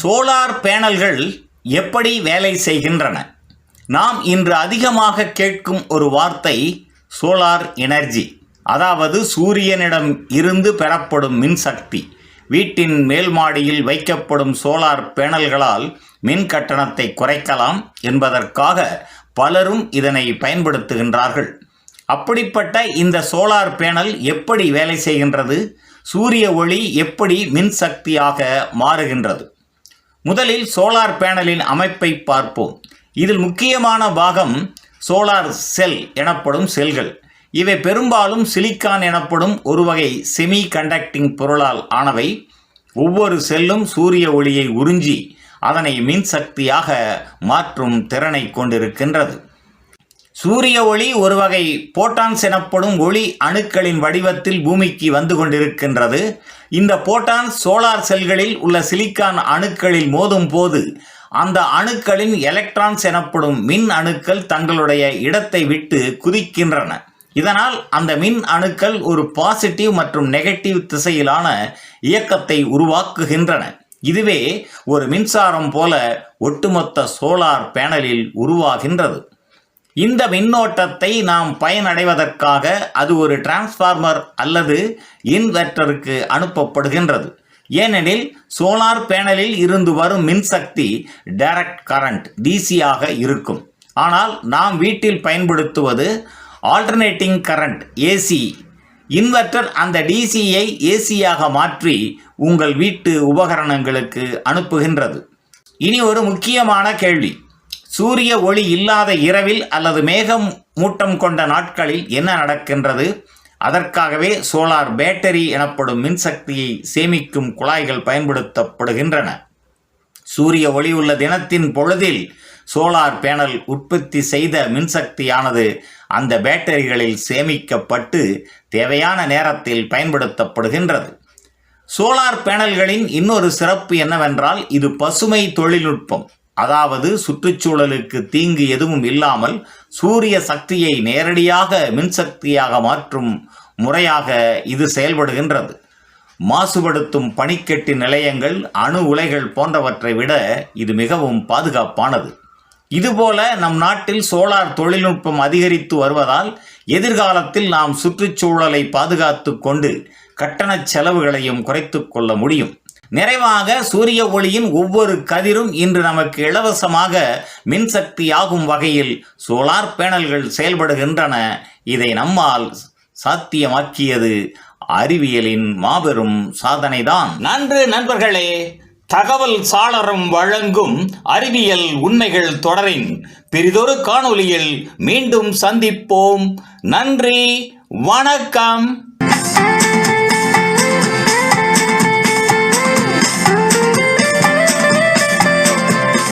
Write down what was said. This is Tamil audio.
சோலார் பேனல்கள் எப்படி வேலை செய்கின்றன? நாம் இன்று அதிகமாக கேட்கும் ஒரு வார்த்தை சோலார் எனர்ஜி. அதாவது சூரியனிடம் இருந்து பெறப்படும் மின்சக்தி. வீட்டின் மேல் மாடியில் வைக்கப்படும் சோலார் பேனல்களால் மின் கட்டணத்தை குறைக்கலாம் என்பதற்காக பலரும் இதனை பயன்படுத்துகின்றார்கள். அப்படிப்பட்ட இந்த சோலார் பேனல் எப்படி வேலை செய்கின்றது? சூரிய ஒளி எப்படி மின்சக்தியாக மாறுகின்றது? முதலில் சோலார் பேனலின் அமைப்பை பார்ப்போம். இதில் முக்கியமான பாகம் சோலார் செல் எனப்படும் செல்கள். இவை பெரும்பாலும் சிலிக்கான் எனப்படும் ஒரு வகை செமி கண்டக்டிங் பொருளால் ஆனவை. ஒவ்வொரு செல்லும் சூரிய ஒளியை உறிஞ்சி அதனை மின்சக்தியாக மாற்றும் திறனை கொண்டிருக்கின்றது. சூரிய ஒளி ஒரு வகை போட்டான்ஸ் எனப்படும் ஒளி அணுக்களின் வடிவத்தில் பூமிக்கு வந்து கொண்டிருக்கின்றது. இந்த போட்டான்ஸ் சோலார் செல்களில் உள்ள சிலிக்கான் அணுக்களில் மோதும் போது அந்த அணுக்களின் எலக்ட்ரான்ஸ் எனப்படும் மின் அணுக்கள் தங்களுடைய இடத்தை விட்டு குதிக்கின்றன. இதனால் அந்த மின் அணுக்கள் ஒரு பாசிட்டிவ் மற்றும் நெகட்டிவ் திசையிலான இயக்கத்தை உருவாக்குகின்றன. இதுவே ஒரு மின்சாரம் போல ஒட்டுமொத்த சோலார் பேனலில் உருவாகின்றது. இந்த மின்னோட்டத்தை நாம் பயனடைவதற்காக அது ஒரு டிரான்ஸ்ஃபார்மர் அல்லது இன்வெர்ட்டருக்கு அனுப்பப்படுகின்றது. ஏனெனில் சோலார் பேனலில் இருந்து வரும் மின்சக்தி டைரக்ட் கரண்ட் டிசியாக இருக்கும். ஆனால் நாம் வீட்டில் பயன்படுத்துவது ஆல்டர்னேட்டிங் கரண்ட் ஏசி இன்வெர்ட்டர் அந்த டிசியை ஏசியாக மாற்றி உங்கள் வீட்டு உபகரணங்களுக்கு அனுப்புகின்றது. இனி ஒரு முக்கியமான கேள்வி. சூரிய ஒளி இல்லாத இரவில் அல்லது மேகம் மூட்டம் கொண்ட நாட்களில் என்ன நடக்கின்றது? அதற்காகவே சோலார் பேட்டரி எனப்படும் மின்சக்தியை சேமிக்கும் குழாய்கள் பயன்படுத்தப்படுகின்றன. சூரிய ஒளி உள்ள தினத்தின் பொழுதில் சோலார் பேனல் உற்பத்தி செய்த மின்சக்தியானது அந்த பேட்டரிகளில் சேமிக்கப்பட்டு தேவையான நேரத்தில் பயன்படுத்தப்படுகின்றது. சோலார் பேனல்களின் இன்னொரு சிறப்பு என்னவென்றால் இது பசுமை தொழில்நுட்பம். அதாவது சுற்றுச்சூழலுக்கு தீங்கு எதுவும் இல்லாமல் சூரிய சக்தியை நேரடியாக மின்சக்தியாக மாற்றும் முறையாக இது செயல்படுகின்றது. மாசுபடுத்தும் பனிக்கட்டி நிலையங்கள் அணு உலைகள் போன்றவற்றை விட இது மிகவும் பாதுகாப்பானது. இதுபோல நம் நாட்டில் சோலார் தொழில்நுட்பம் அதிகரித்து வருவதால் எதிர்காலத்தில் நாம் சுற்றுச்சூழலை பாதுகாத்து கொண்டு கட்டணச் செலவுகளையும் குறைத்து கொள்ள முடியும். நிறைவாக சூரிய ஒளியின் ஒவ்வொரு கதிரும் இன்று நமக்கு இலவசமாக மின்சக்தியாகும் வகையில் சோலார் பேனல்கள் செயல்படுகின்றன. இதை நம்மால் சாத்தியமாக்கியது அறிவியலின் மாபெரும் சாதனைதான். நன்று நண்பர்களே தகவல் சாளரம் வழங்கும் அறிவியல் உண்மைகள் தொடரின் பெரிதொரு காணொளியில் மீண்டும் சந்திப்போம். நன்றி வணக்கம்.